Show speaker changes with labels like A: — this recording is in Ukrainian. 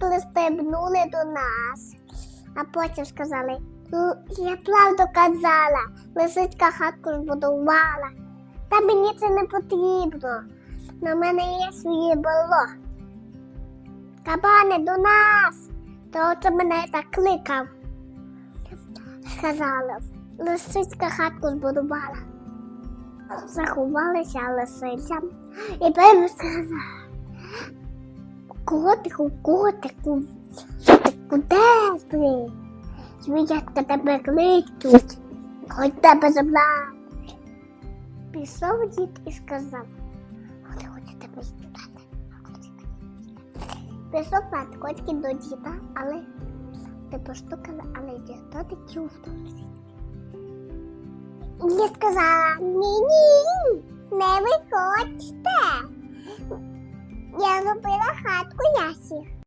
A: коли стрибнули до нас, а потім сказали, «Ну, я правду казала, лисичка хатку збудувала. Та мені це не потрібно. На мене є своє було. Кабане до нас. То це мене так кликав. Сказала, лисичка хатку збудувала. Заховалися лисиця. І потім сказала, котику, котику, котику, де ти? Звірятка тебе кличуть, хоч тебе забрати. Пішов дід і сказав, от хочу тебе спитати. Пішов мати котики до діда, але ти постукали, але ніхто не чув Я сказала, ні-ні, не виходьте. Зробила хатку ясіх.